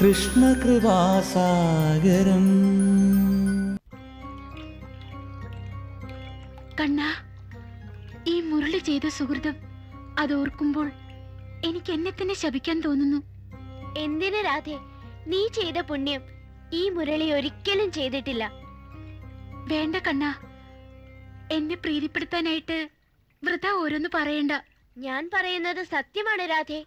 കൃഷ്ണകൃപാസാഗരം കണ്ണ ഈ മുരളി ചെയ്ത സുഹൃതം അതോർക്കുമ്പോൾ എനിക്ക് എന്നെ തന്നെ ശപിക്കാൻ തോന്നുന്നു. എന്തിന് രാധേ? നീ ചെയ്ത പുണ്യം ഈ മുരളി ഒരിക്കലും ചെയ്തിട്ടില്ല. വേണ്ട കണ്ണ. എന്നെ പ്രീതിപ്പെടുത്താനായിട്ട് വൃത ഓരോന്ന് പറയണ്ട. ഞാൻ പറയുന്നത് സത്യമാണ് രാധേ.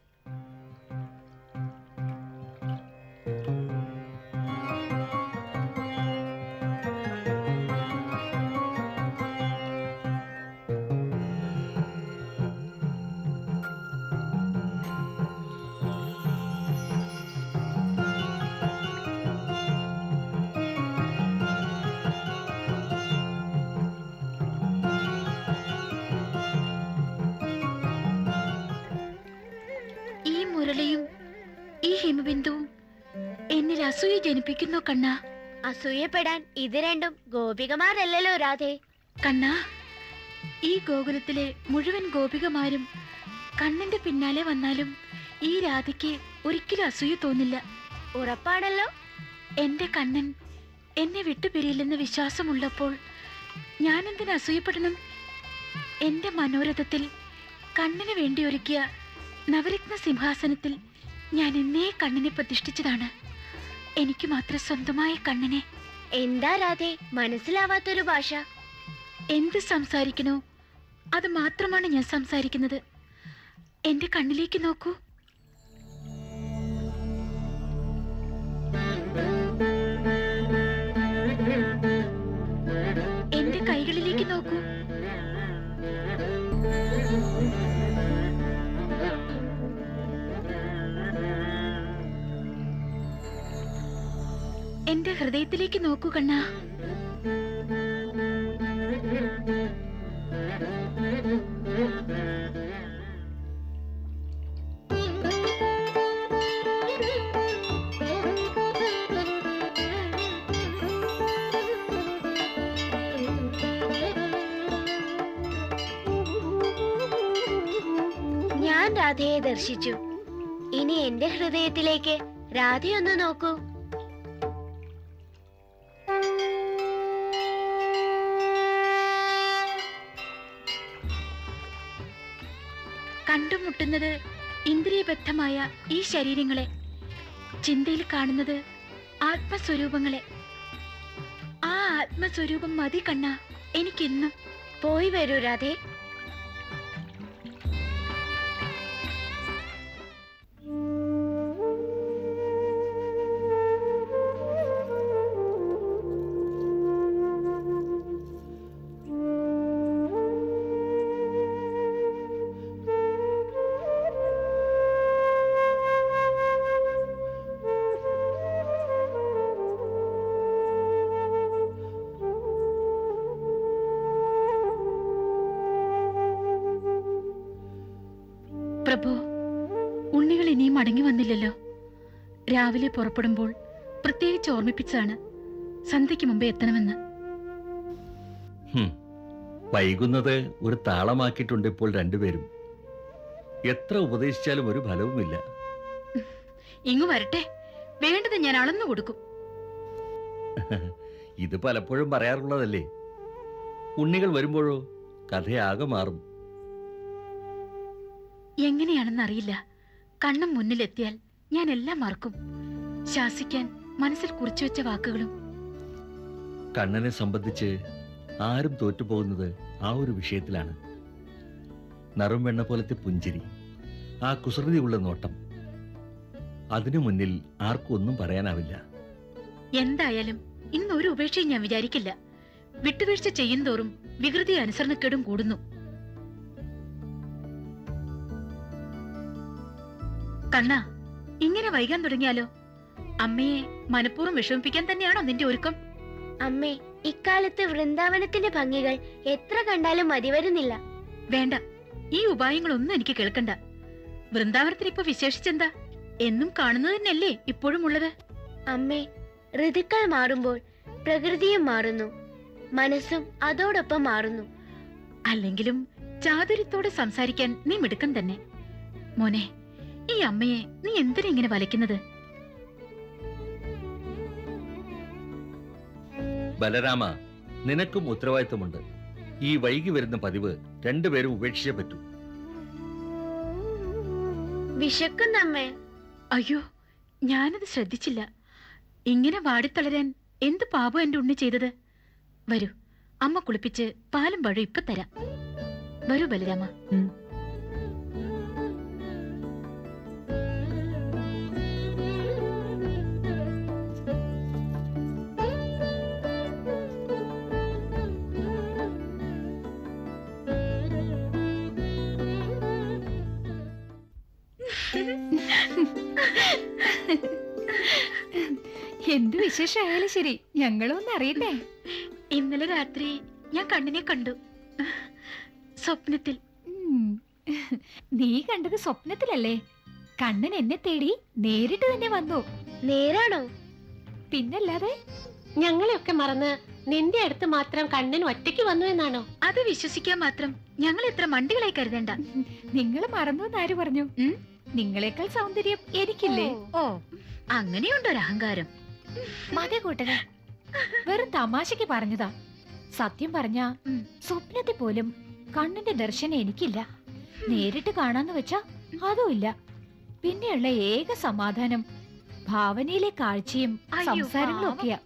അസൂയ ജനിപ്പിക്കുന്നു കണ്ണ. അസൂയപ്പെടാൻ ഇത് രണ്ടും ഗോപികമാരല്ലല്ലോ രാധേ. കണ്ണ ഈ ഗോകുലത്തിലെ മുഴുവൻ ഗോപികമാരും കണ്ണന്റെ പിന്നാലെ വന്നാലും ഈ രാധയ്ക്ക് ഒരിക്കലും അസൂയ തോന്നില്ല. ഉറപ്പാണല്ലോ. എന്റെ കണ്ണൻ എന്നെ വിട്ടുപിരിയില്ലെന്ന് വിശ്വാസമുള്ളപ്പോൾ ഞാൻ എന്തിനു അസൂയപ്പെടണം? എന്റെ മനോരഥത്തിൽ കണ്ണിന് വേണ്ടി ഒരുക്കിയ നവരത്ന സിംഹാസനത്തിൽ ഞാൻ എന്നേ കണ്ണിനെ പ്രതിഷ്ഠിച്ചതാണ്. എനിക്ക് മാത്രം സ്വന്തമായ കണ്ണിനെ. എന്താ രാധെ മനസ്സിലാവാത്തൊരു ഭാഷ. എന്ത് സംസാരിക്കണോ അത് മാത്രമാണ് ഞാൻ സംസാരിക്കുന്നത്. എന്റെ കണ്ണിലേക്ക് നോക്കൂ. എന്റെ ഹൃദയത്തിലേക്ക് നോക്കൂ കണ്ണ. ഞാൻ രാധയെ ദർശിച്ചു. ഇനി എന്റെ ഹൃദയത്തിലേക്ക് രാധയൊന്ന് നോക്കൂ. കണ്ടുമുട്ടുന്നത് ഇന്ദ്രിയബദ്ധമായ ഈ ശരീരങ്ങളെ. ചിന്തയിൽ കാണുന്നത് ആത്മസ്വരൂപങ്ങളെ. ആ ആത്മസ്വരൂപം മതി കണ്ണ എനിക്കെന്നും. പോയി വരൂ രാധേ. പ്രഭു ഉണ്ണികൾ ഇനിയും മടങ്ങി വന്നില്ലല്ലോ. രാവിലെ പുറപ്പെടുമ്പോൾ പ്രത്യേകിച്ച് ഓർമ്മിപ്പിച്ചാണ് സന്ധ്യയ്ക്ക് മുമ്പേ എത്തണമെന്ന്. വൈകുന്നത് ഒരു താളമാക്കിയിട്ടുണ്ട് ഇപ്പോൾ രണ്ടുപേരും. എത്ര ഉപദേശിച്ചാലും ഒരു ഫലവുമില്ല. ഇങ്ങു വരട്ടെ. വേണ്ടത് ഞാൻ അളന്നു കൊടുക്കും. ഇത് പലപ്പോഴും പറയാറുള്ളതല്ലേ? ഉണ്ണികൾ വരുമ്പോഴോ കഥയാകെ മാറും. എങ്ങനെയാണെന്നറിയില്ല. കണ്ണും മുന്നിലെത്തിയാൽ ഞാൻ എല്ലാം മറക്കും. ശാസിക്കാൻ മനസ്സിൽ കുറിച്ചു വെച്ച വാക്കുകളും. കണ്ണനെ സംബന്ധിച്ച് ആരും തോറ്റുപോകുന്നത് ആ ഒരു വിഷയത്തിലാണ്. നറും വെണ്ണ പോലത്തെ പുഞ്ചിരി ആ കുസൃതിയുള്ള നോട്ടം. അതിനു മുന്നിൽ ആർക്കും ഒന്നും പറയാനാവില്ല. എന്തായാലും ഇന്ന് ഒരു ഉപേക്ഷയും ഞാൻ വിചാരിക്കില്ല. വിട്ടുവീഴ്ച ചെയ്യുന്തോറും വികൃതി അനുസരണക്കേടും കൂടുന്നു. കണ്ണ ഇങ്ങനെ വൈകാൻ തുടങ്ങിയാലോ? അമ്മയെ മനഃപൂർവം വിഷമിപ്പിക്കാൻ തന്നെയാണോ നിന്റെ ഒരുക്കം? അമ്മേ ഇക്കാലത്ത് വൃന്ദാവനത്തിന്റെ ഭംഗികൾ എത്ര കണ്ടാലും മതിവരുന്നില്ല വേണ്ട ഈ ഉപായങ്ങളൊന്നും എനിക്ക് കേൾക്കണ്ട. വൃന്ദാവനത്തിന് ഇപ്പൊ വിശേഷിച്ചെന്താ? എന്നും കാണുന്നത് തന്നെയല്ലേ ഇപ്പോഴും ഉള്ളത്? അമ്മേ ഋതുക്കൾ മാറുമ്പോൾ പ്രകൃതിയും മാറുന്നു. മനസ്സും അതോടൊപ്പം മാറുന്നു. അല്ലെങ്കിലും ചാതുര്യത്തോടെ സംസാരിക്കാൻ നീ മിടുക്കൻ തന്നെ. മോനെ ഈ അമ്മയെ നീ എന്തിനാ ഇങ്ങനെ വലിക്കുന്നത് ബലരാമ നിനക്കും ഉത്തരവാദിത്വമുണ്ട്. ഈ വൈകി വരുന്ന പതിവ് രണ്ടുപേരും ഉപേക്ഷിച്ച പറ്റൂ. വിശക്കുന്നമ്മേ അയ്യോ ഞാനത് ശ്രദ്ധിച്ചില്ല. ഇങ്ങനെ വാടിത്തളരാൻ എന്ത് പാപം എന്റെ ഉണ്ണി ചെയ്തത്? വരൂ അമ്മ കുളിപ്പിച്ച് പാലും പഴം ഇപ്പൊ തരാം. വരൂ ബലരാമ. എന്ത് വിശേഷമായാലും ശരി. ഞങ്ങളൊന്ന് അറിയട്ടെ. ഇന്നലെ രാത്രി ഞാൻ കണ്ണിനെ കണ്ടു. സ്വപ്നത്തിൽ. നീ കണ്ടത് സ്വപ്നത്തിലല്ലേ? കണ്ണൻ എന്നെ തേടി നേരിട്ട് തന്നെ വന്നു. നേരാണോ? പിന്നല്ലാതെ? ഞങ്ങളെയൊക്കെ മറന്ന് നിന്റെ അടുത്ത് മാത്രം കണ്ണൻ ഒറ്റയ്ക്ക് വന്നു എന്നാണോ? അത് വിശ്വസിക്കാൻ മാത്രം ഞങ്ങൾ എത്ര മണ്ടികളായി കരുതണ്ട. നിങ്ങൾ മറന്നു എന്നാര് പറഞ്ഞു? നിങ്ങളെക്കാൾ സൗന്ദര്യം എനിക്കില്ലേ? ഓ അങ്ങനെയുണ്ടോ ഒരു അഹങ്കാരം മതി കൂട്ടരെ വെറും തമാശക്ക് പറഞ്ഞതാ. സത്യം പറഞ്ഞ സ്വപ്നത്തെ പോലും കണ്ണിന്റെ ദർശനം എനിക്കില്ല. നേരിട്ട് കാണാന്ന് വെച്ചാ അതുമില്ല പിന്നെയുള്ള ഏക സമാധാനം ഭാവനയിലെ കാഴ്ചയും സംസാരങ്ങളും ഒക്കെയാ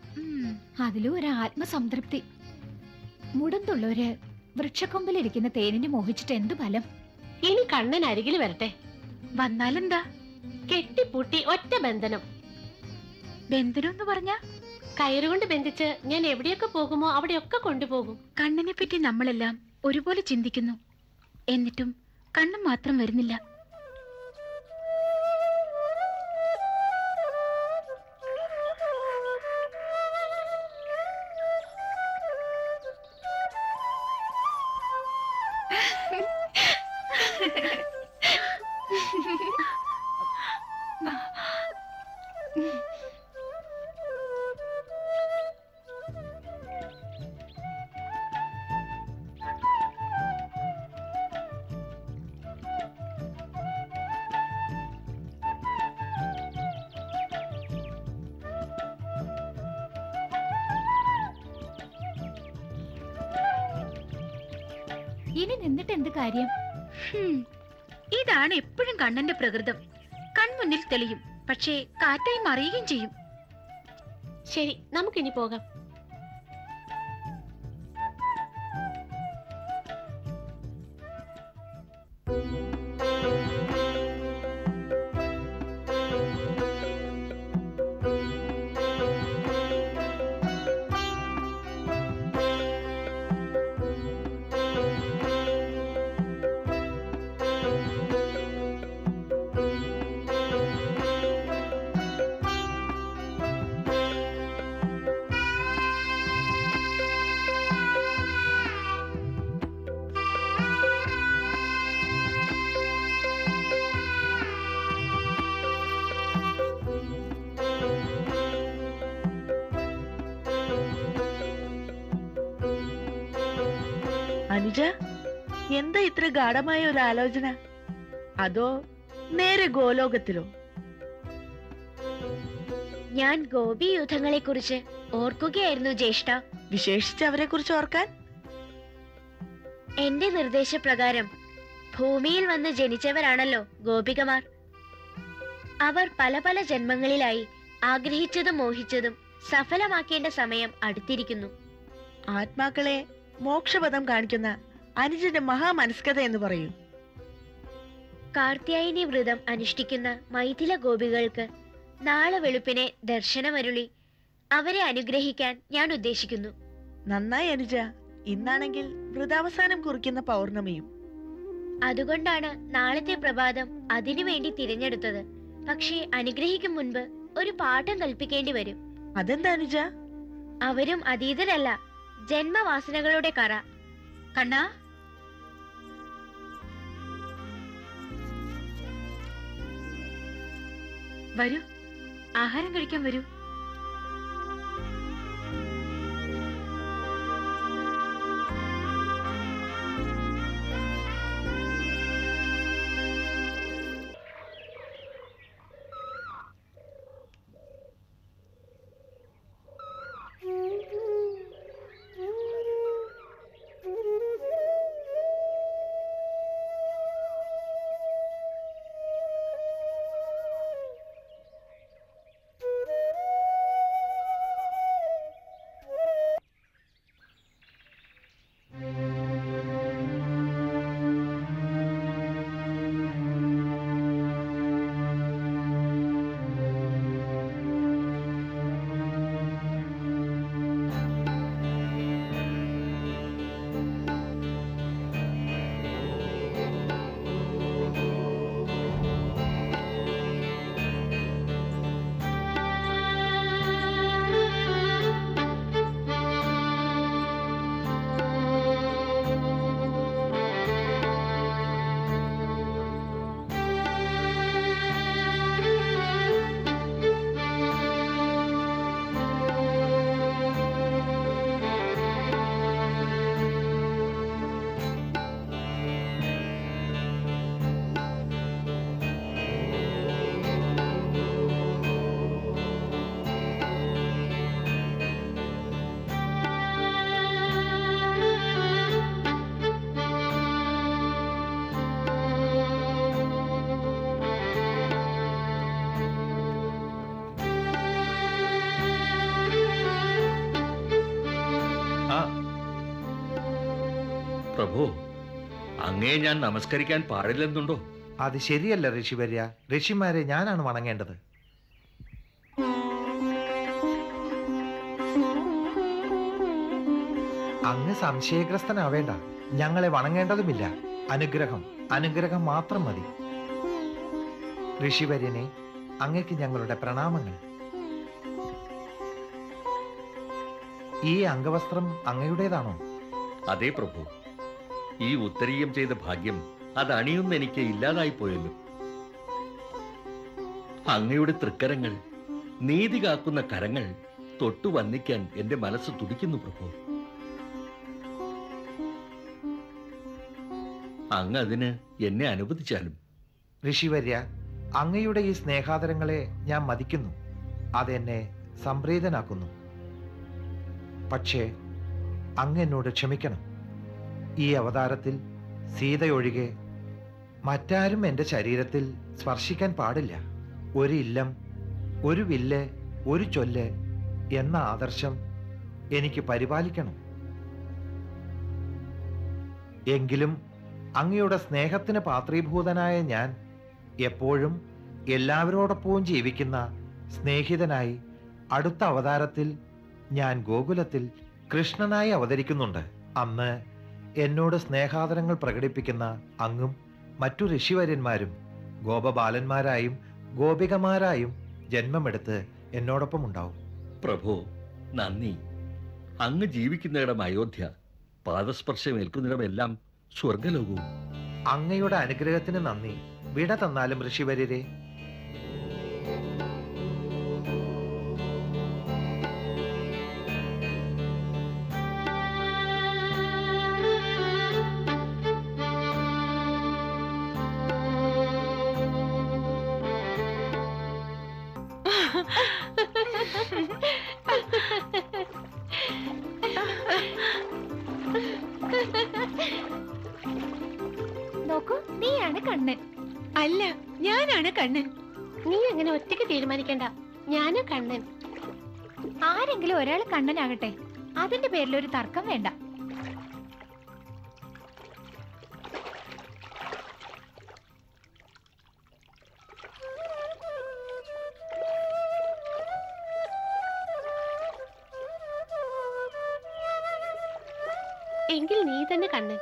അതിലും ഒരു ആത്മസംതൃപ്തി. മുടന്തുള്ളവര് വൃക്ഷക്കൊമ്പിലിരിക്കുന്ന തേനിനെ മോഹിച്ചിട്ട് എന്ത് ഫലം? ഇനി കണ്ണൻ അരികിൽ വരട്ടെ. വന്നാലെന്താ? കെട്ടിപ്പൂട്ടി ഒറ്റ ബന്ധനം. ബന്ധനം എന്ന് പറഞ്ഞ? കയറുകൊണ്ട് ബന്ധിച്ച് ഞാൻ എവിടെയൊക്കെ പോകുമോ അവിടെയൊക്കെ കൊണ്ടുപോകും. കണ്ണിനെ പറ്റി നമ്മളെല്ലാം ഒരുപോലെ ചിന്തിക്കുന്നു. എന്നിട്ടും കണ്ണും മാത്രം വരുന്നില്ല. ഇനി നിന്നിട്ട് എന്ത് കാര്യം ഇതാണ് എപ്പോഴും കണ്ണന്റെ പ്രകൃതം. കൺമുന്നിൽ തെളിയും. പക്ഷേ കാറ്റായി മറിയുകയും ചെയ്യും. ശരി നമുക്കിനി പോകാം. അനുജ എന്താ ഇത്ര ഗാഠമായ ഒരു ആലോചന? അതോ നേരെ ഗോലോകത്തിലോ? ഞാൻ ഗോപി യുദ്ധങ്ങളെ കുറിച്ച് ഓർക്കുകയായിരുന്നു ജ്യേഷ്ഠ. വിശേഷിച്ച് അവരെ കുറിച്ച് ഓർക്കാൻ? എന്റെ നിർദ്ദേശപ്രകാരം ഭൂമിയിൽ വന്ന് ജനിച്ചവരാണല്ലോ ഗോപികമാർ. അവർ പല പല ജന്മങ്ങളിലായി ആഗ്രഹിച്ചതും മോഹിച്ചതും സഫലമാക്കേണ്ട സമയം അടുത്തിരിക്കുന്നു. ആത്മാക്കളെ മോക്ഷപഥം കാണിക്കുന്ന അനുജന്റെ മഹാമനസ്കത എന്ന് പറയൂ. കാർത്യായനി വ്രതം അനുഷ്ഠിക്കുന്ന മൈഥില ഗോപികൾക്ക് നാളെ വെളുപ്പിനെ ദർശനമരുളി. അവരെ അനുഗ്രഹിക്കാൻ ഞാൻ ഉദ്ദേശിക്കുന്നു. നന്നായി അനുജ. ഇന്നാണെങ്കിൽ വൃതാവസാനം കുറിക്കുന്ന പൗർണമിയും. അതുകൊണ്ടാണ് നാളത്തെ പ്രഭാതം അതിനുവേണ്ടി തിരഞ്ഞെടുത്തത്. പക്ഷേ അനുഗ്രഹിക്കും മുൻപ് ഒരു പാഠം കൽപ്പിക്കേണ്ടി വരും. അതെന്താ അനുജ? അവരും അതീതരല്ല. ജന്മവാസനകളുടെ കറ. കണ്ണാ വരൂ. ആഹാരം കഴിക്കാൻ വരൂ. പ്രഭു അങ്ങേ ഞാൻ നമസ്കരിക്കാൻ പാടില്ലെന്നുണ്ടോ? അത് ശരിയല്ല ഋഷിവര്യ. ഋഷിമാരെ ഞാനാണ് വണങ്ങേണ്ടത്. അങ്ങ് സംശയഗ്രസ്തനാവേണ്ട. ഞങ്ങളെ വണങ്ങേണ്ടതുമില്ല. അനുഗ്രഹം. അനുഗ്രഹം മാത്രം മതി. ഋഷിവര്യനെ അങ്ങക്ക് ഞങ്ങളുടെ പ്രണാമങ്ങൾ. ഈ അംഗവസ്ത്രം അങ്ങയുടേതാണോ? അതെ പ്രഭു. ഈ ഉത്തരീയം ചെയ്ത ഭാഗ്യം അത് അണിയുന്ന എനിക്ക് ഇല്ലാതായി പോയല്ലോ അങ്ങയുടെ തൃക്കരങ്ങൾ നീതി കാക്കുന്ന കരങ്ങൾ തൊട്ടു വന്നിക്കാൻ എന്റെ മനസ്സ് തുടിക്കുന്നു പ്രഭു. അങ്ങ് അതിന് എന്നെ അനുവദിച്ചാലും. ഋഷിവര്യ അങ്ങയുടെ ഈ സ്നേഹാദരങ്ങളെ ഞാൻ മതിക്കുന്നു. അതെന്നെ സംപ്രീതനാക്കുന്നു. പക്ഷേ അങ്ങ് എന്നോട് ക്ഷമിക്കണം. ഈ അവതാരത്തിൽ സീതയൊഴികെ മറ്റാരും എന്റെ ശരീരത്തിൽ സ്പർശിക്കാൻ പാടില്ല. ഒരു ഇല്ലം ഒരു വില്ല് ഒരു ചൊല്ല് എന്ന ആദർശം എനിക്ക് പരിപാലിക്കണം. എങ്കിലും അങ്ങയുടെ സ്നേഹത്തിന് പാത്രീഭൂതനായ ഞാൻ എപ്പോഴും എല്ലാവരോടൊപ്പവും ജീവിക്കുന്ന സ്നേഹിതനായി അടുത്ത അവതാരത്തിൽ ഞാൻ ഗോകുലത്തിൽ കൃഷ്ണനായി അവതരിക്കുന്നുണ്ട്. അന്ന് എന്നോട് സ്നേഹാദരങ്ങൾ പ്രകടിപ്പിക്കുന്ന അങ്ങും മറ്റു ഋഷിവര്യന്മാരും ഗോപബാലന്മാരായും ഗോപികമാരായും ജന്മമെടുത്ത് എന്നോടൊപ്പം ഉണ്ടാവും. പ്രഭു നന്ദി. അങ്ങ് ജീവിക്കുന്നിടം അയോധ്യ പാദസ്പർശം ഏൽക്കുന്നിടമെല്ലാം സ്വർഗലോകവും. അങ്ങയുടെ അനുഗ്രഹത്തിന് നന്ദി. വിട തന്നാലും ഋഷിവര്യരെ. നോക്കൂ നീയാണ് കണ്ണൻ അല്ല ഞാനാണ് കണ്ണൻ നീ അങ്ങനെ ഒറ്റയ്ക്ക് തീരുമാനിക്കണ്ട. ഞാനും കണ്ണൻ. ആരെങ്കിലും ഒരാൾ കണ്ണനാകട്ടെ. അതിന്റെ പേരിൽ ഒരു തർക്കം വേണ്ട. എങ്കിൽ നീ തന്നെ കണ്ണൻ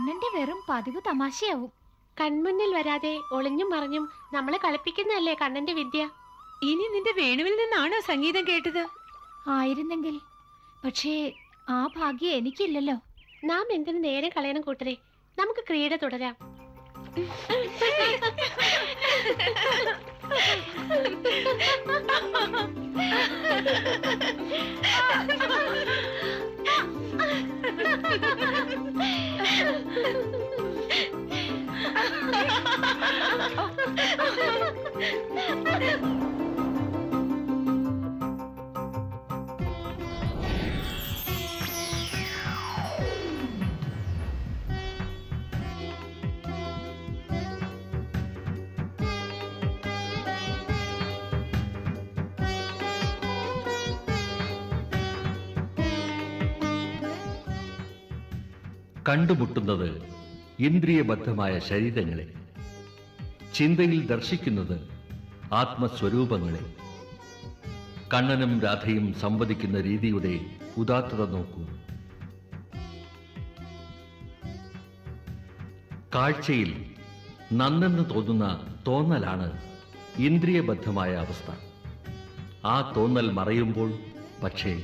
കണ്ണന്റെ വെറും പതിവ് തമാശയാവും. കൺമുന്നിൽ വരാതെ ഒളിഞ്ഞും മറിഞ്ഞും നമ്മളെ കളിപ്പിക്കുന്നതല്ലേ കണ്ണന്റെ വിദ്യ? ഇനി നിന്റെ വേണുവിൽ നിന്നാണോ സംഗീതം കേട്ടത്? ആയിരുന്നെങ്കിൽ. പക്ഷേ ആ ഭാഗ്യം എനിക്കില്ലല്ലോ. നാം എന്തിനു നേരെ കളയണം കൂട്ടരെ? നമുക്ക് ക്രീഡ തുടരാം. Ha ha ha! കണ്ടുമുട്ടുന്നത് ഇന്ദ്രിയബദ്ധമായ ശരീരങ്ങളെ. ചിന്തയിൽ ദർശിക്കുന്നത് ആത്മസ്വരൂപങ്ങളെ. കണ്ണനും രാധയും സംവദിക്കുന്ന രീതിയുടെ ഉദാത്തത നോക്കൂ. കാഴ്ചയിൽ നന്നെന്ന് തോന്നുന്ന തോന്നലാണ് ഇന്ദ്രിയബദ്ധമായ അവസ്ഥ. ആ തോന്നൽ മറയുമ്പോൾ പക്ഷേ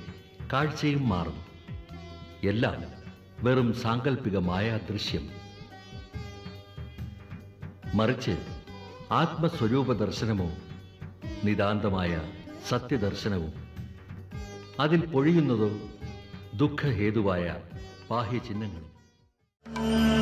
കാഴ്ചയും മാറും. എല്ലാം വെറും സാങ്കല്പികമായ ദൃശ്യം. മറിച്ച് ആത്മസ്വരൂപ ദർശനമോ നിതാന്തമായ സത്യദർശനവും. അതിൽ പൊഴിയുന്നതോ ദുഃഖഹേതുവായ ബാഹ്യചിഹ്നങ്ങളും.